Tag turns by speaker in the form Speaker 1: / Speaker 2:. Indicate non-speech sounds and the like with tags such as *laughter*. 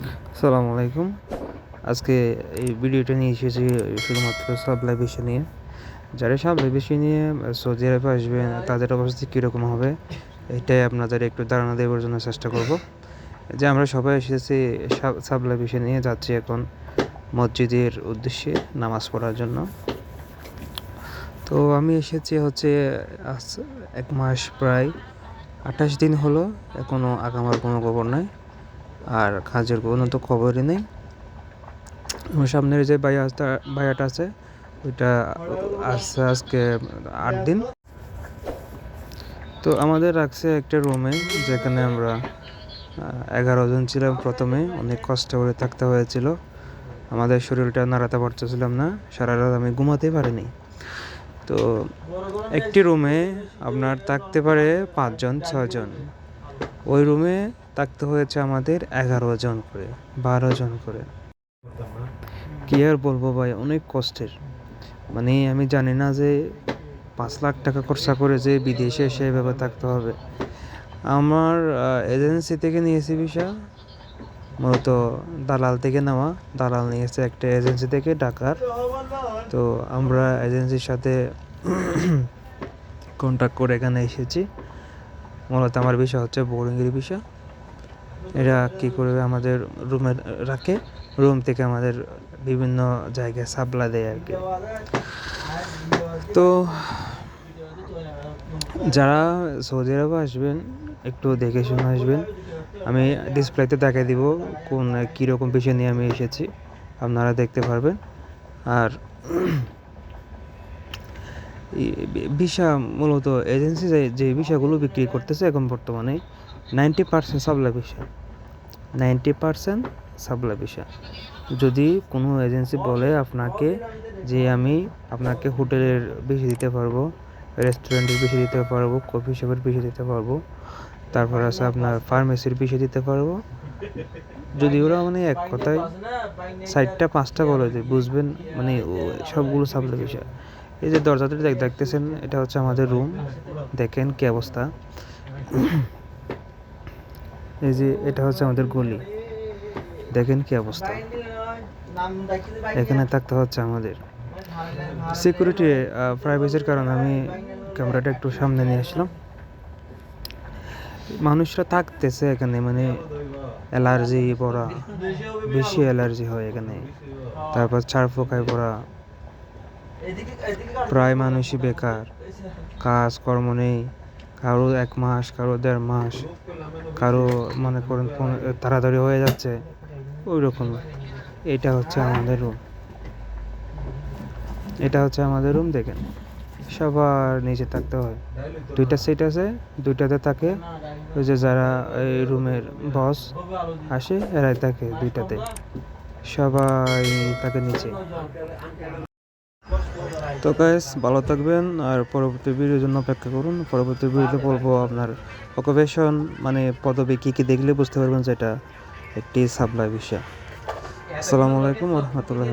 Speaker 1: আসসালামু আলাইকুম আজকে এই ভিডিওটা নিয়ে এসেছি শুধুমাত্র সাপ্লাই বিষয় নিয়ে। যারা সাপ্লাই বিষয় নিয়ে সৌদি আরবে আসবেন, তাদের অবস্থা কীরকম হবে, এটাই আপনাদের একটু ধারণা দেওয়ার জন্য চেষ্টা করব। যে আমরা সবাই এসেছি সাপ্লাই বিষয় নিয়ে, যাচ্ছি এখন মসজিদের উদ্দেশ্যে নামাজ পড়ার জন্য। তো আমি এসেছি হচ্ছে এক মাস প্রায় আঠাশ দিন হলো এখনও আগামার কোনো খবর নাই। আর কাজের কোনো তো খবরই নেই। আমার সামনের যে ভাইয়াটা ভাইয়াটা আছে, ওইটা আসছে আজকে আট দিন। তো আমাদের রাখছে একটা রুমে, যেখানে আমরা এগারো জন ছিলাম প্রথমে। অনেক কষ্ট করে থাকতে হয়েছিল। আমাদের শরীরটা নাড়াতে পারতেছিলাম না। সারা রাত আমি ঘুমাতে পারিনি। তো একটি রুমে আপনার থাকতে পারে পাঁচজন ছজন ওই রুমে থাকতে হয়েছে আমাদের এগারো জন করে, বারো জন করে। কি আর বলব ভাই, অনেক কষ্টের। মানে আমি জানি না যে পাঁচ লাখ টাকা খরচা করে যে বিদেশে এসে এভাবে থাকতে হবে। আমার এজেন্সি থেকে নিয়েছি ভিসা। মূলত দালাল থেকে নেওয়া। দালাল নিয়েছে একটা এজেন্সি থেকে ঢাকার তো আমরা এজেন্সির সাথে *clears throat* কন্ট্যাক্ট করে এখানে এসেছি। মূলত আমার বিষয় হচ্ছে বোরিংয়ের বিষয় এরা কী করবে? আমাদের রুমে রাখে। রুম থেকে আমাদের বিভিন্ন জায়গায় সাপ্লাই দেয় আর কি। তো যারা সৌদি আরবে আসবেন, একটু দেখে শুনে আসবেন। আমি ডিসপ্লেতে দেখাই দিব কোন কীরকম বিষয় নিয়ে আমি এসেছি। আপনারা দেখতে পারবেন। আর ভিসা মূলত এজেন্সি যে ভিসাগুলো বিক্রি করতেছে এখন বর্তমানে ninety percent supply visa. Ninety percent visa যদি কোনো এজেন্সি বলে আপনাকে যে আমি আপনাকে হোটেলের বেশি দিতে পারব, রেস্টুরেন্টের বেশি দিতে পারব, কফি শপের বেশি দিতে পারব, তারপর আছে আপনার ফার্মেসির বেশি দিতে পারব, যদি ওরা মানে এক কথায় সাইডটা পাঁচটা বলে দেয় বুঝবেন মানে সবগুলো সাপ্লাই এই যে দরজাটা দেখতেছেন, এটা হচ্ছে আমাদের রুম দেখেন কি অবস্থা। এই যে এটা হচ্ছে আমাদের গলি। দেখেন কি অবস্থা। এখানে থাকতে হচ্ছে আমাদের। সিকিউরিটি প্রাইভেসির কারণে আমি ক্যামেরাটা একটু সামনে নিয়ে আসলাম। মানুষরা থাকতেছে এখানে মানে অ্যালার্জি পড়া, বেশি অ্যালার্জি হয় এখানে। তারপর ছাড় ফোকায় পড়া, প্রায় মানুষই বেকার। কাজ কর্ম নেই। কারও এক মাস, কারও দেড় মাস, কারও মনে করেন তাড়াতাড়ি হয়ে যাচ্ছে ওই রকম এটা হচ্ছে আমাদের রুম এটা হচ্ছে আমাদের রুম দেখেন। সবার নিচে থাকতে হয়। দুইটা সিট আছে, দুইটাতে থাকে। ওই যে যারা এই রুমের বস আসে, এরাই থাকে দুইটাতে। সবাই থাকে নিচে। তো গাইস ভালো থাকবেন আর পরবর্তী ভিডিওর জন্য অপেক্ষা করুন। পরবর্তী ভিডিওতে বলব আপনার অকুপেশন মানে পদবি কী কী দেখলে বুঝতে পারবেন যে এটা একটি সাপ্লাই বিষয়। আসসালামু আলাইকুম রহমতুল্লাহ